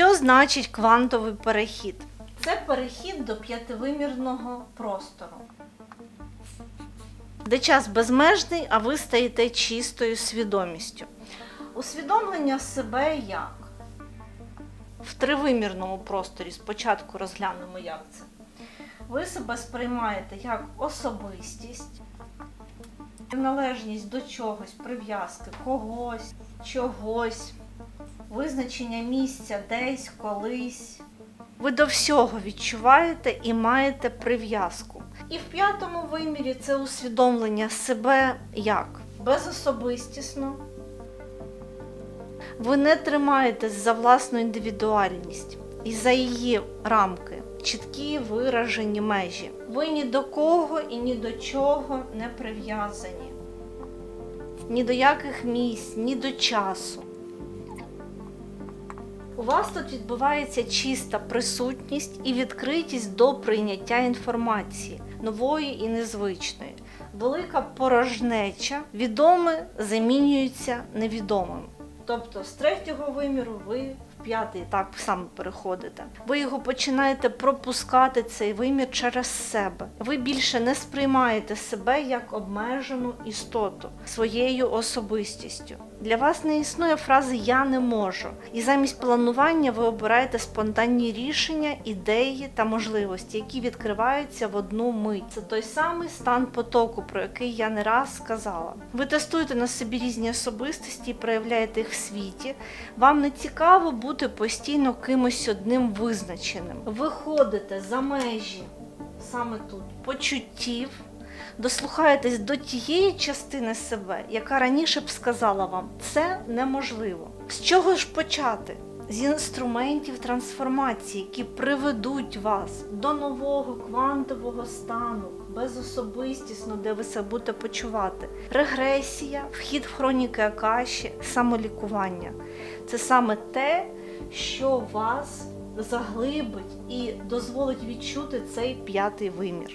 Що значить квантовий перехід? Це перехід до п'ятивимірного простору, де час безмежний, а ви стаєте чистою свідомістю. Усвідомлення себе як? В тривимірному просторі спочатку розглянемо, як це. Ви себе сприймаєте як особистість, приналежність до чогось, прив'язки, когось, чогось, визначення місця десь, колись. Ви до всього відчуваєте і маєте прив'язку. І в п'ятому вимірі це усвідомлення себе як безособистісно. Ви не тримаєтесь за власну індивідуальність і за її рамки, чіткі виражені межі. Ви ні до кого і ні до чого не прив'язані, ні до яких місць, ні до часу. У вас тут відбувається чиста присутність і відкритість до прийняття інформації, нової і незвичної. Велика порожнеча, відоме замінюється невідомим. Тобто з третього виміру ви п'ятий так само переходите. Ви його починаєте пропускати цей вимір через себе. Ви більше не сприймаєте себе як обмежену істоту своєю особистістю. Для вас не існує фрази Я не можу. І замість планування ви обираєте спонтанні рішення, ідеї та можливості, які відкриваються в одну мить. Це той самий стан потоку, про який я не раз сказала. Ви тестуєте на собі різні особистості і проявляєте їх в світі. Вам не цікаво бути постійно кимось одним визначеним. Виходите за межі саме тут почуттів. Дослухаєтесь до тієї частини себе, яка раніше б сказала вам, це неможливо. З чого ж почати? З інструментів трансформації, які приведуть вас до нового квантового стану, безособистісно, де ви себе будете почувати. Регресія, вхід в хроніки Акаші, самолікування це саме те, що вас заглибить і дозволить відчути цей п'ятий вимір.